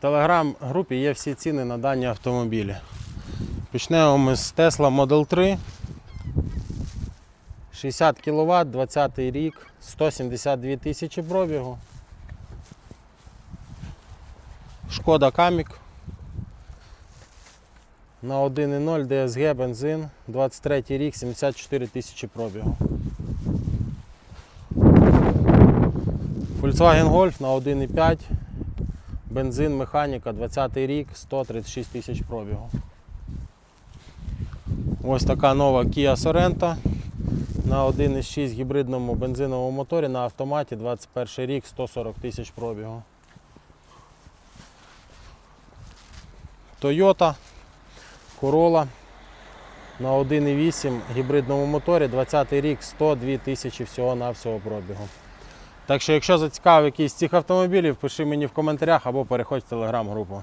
телеграм-групі є всі ціни на дані автомобілі. Почнемо ми з Tesla Model 3. 60 кВт, 20 рік, 172 тисячі пробігу. Шкода Камік. На 1.0 DSG бензин, 23 рік, 74 тисячі пробігу. Volkswagen Golf на 1.5, бензин, механіка, 20 рік, 136 тисяч пробігу. Ось така нова Kia Sorento на 1.6 гібридному бензиновому моторі на автоматі 21 рік, 140 тисяч пробігу. Toyota Corolla на 1.8 гібридному моторі 20 рік, 102 тисячі всього на всього пробігу. Так що, якщо зацікавив якийсь з цих автомобілів, пиши мені в коментарях або переходь в телеграм-групу.